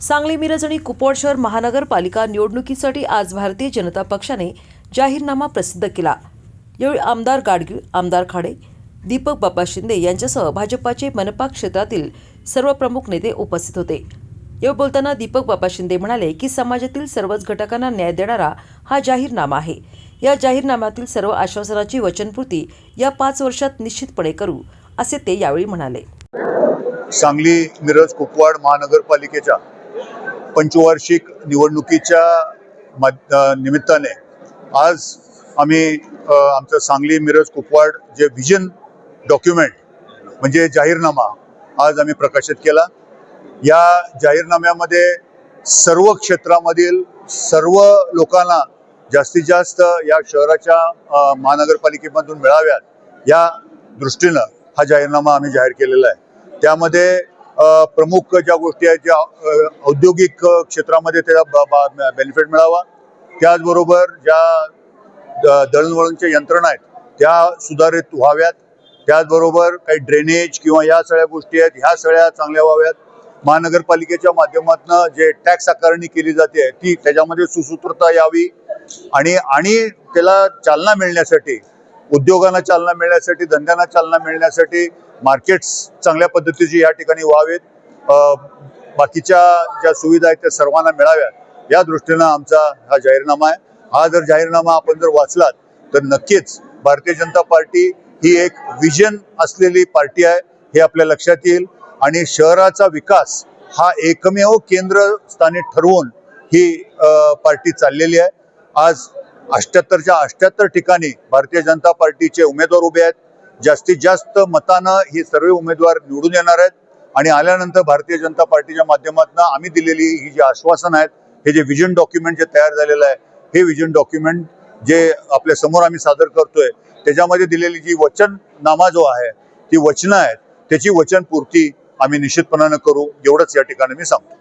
सांगली मिरज आणि कुपवाड शहर महानगरपालिका निवडणुकीसाठी आज भारतीय जनता पक्षाने जाहीरनामा प्रसिद्ध केला. यावेळी आमदार गाडगीळ आमदार खाडे दीपक बाबा शिंदे यांच्यासह भाजपाचे मनपा क्षेत्रातील सर्व प्रमुख नेते उपस्थित होते. यावेळी बोलताना दीपक बाबा शिंदे म्हणाले की समाजातील सर्वच घटकांना न्याय देणारा हा जाहीरनामा आहे. या जाहीरनाम्यातील सर्व आश्वासनाची वचनपूर्ती या पाच वर्षात निश्चितपणे करू असे ते यावेळी म्हणाले. सांगली मिरज कुपवाड महानगरपालिकेच्या पंचवार्षिक निवडणुकीच्या माध- निमित्ताने आज आम्ही आमचं सांगली मिरज कुपवाड जे व्हिजन डॉक्युमेंट म्हणजे जाहीरनामा आज आम्ही प्रकाशित केला. या जाहीरनाम्यामध्ये सर्व क्षेत्रामधील सर्व लोकांना जास्तीत जास्त या शहराच्या महानगरपालिकेमधून मिळाव्यात या दृष्टीनं हा जाहीरनामा आम्ही जाहीर केलेला आहे. त्यामध्ये प्रमुख ज्या गोष्टी आहेत ज्या औद्योगिक क्षेत्रामध्ये त्याचा बेनिफिट मिळावा. त्याचबरोबर ज्या द- दळणवळणच्या यंत्रणा आहेत त्या सुधारित व्हाव्यात. त्याचबरोबर काही ड्रेनेज किंवा या सगळ्या गोष्टी आहेत ह्या सगळ्या चांगल्या व्हाव्यात. महानगरपालिकेच्या माध्यमातून जे टॅक्स आकारणी केली जाते ती त्याच्यामध्ये सुसूत्रता यावी आणि आणि त्याला चालना मिळण्यासाठी उद्योगांना चालना मिळण्यासाठी धंद्यांना चालना मिळण्यासाठी मार्केट्स चांगल्या पद्धतीची या ठिकाणी व्हावेत. बाकीच्या ज्या सुविधा आहेत त्या सर्वांना मिळाव्यात. या दृष्टीनं आमचा हा जाहीरनामा आहे. हा जर जाहीरनामा आपण जर वाचलात तर नक्कीच भारतीय जनता पार्टी ही एक विजन असलेली पार्टी आहे हे आपल्या लक्षात येईल. आणि शहराचा विकास हा एकमेव केंद्रस्थानी ठरवून ही पार्टी चाललेली आहे. आज अष्ट्याहत्तरच्या अष्ट्याहत्तर ठिकाणी भारतीय जनता पार्टीचे उमेदवार उभे आहेत. जास्तीत जास्त मतानं हे सर्व उमेदवार निवडून येणार आहेत. आणि आल्यानंतर भारतीय जनता पार्टीच्या माध्यमातून आम्ही दिलेली ही जी आश्वासन आहेत हे जे विजन डॉक्युमेंट जे तयार झालेलं आहे हे विजन डॉक्युमेंट जे आपल्यासमोर आम्ही सादर करतोय त्याच्यामध्ये दिलेली जी वचननामा जो आहे ती वचनं आहेत त्याची वचनपूर्ती आम्ही निश्चितपणानं करू एवढंच या ठिकाणी मी सांगतो.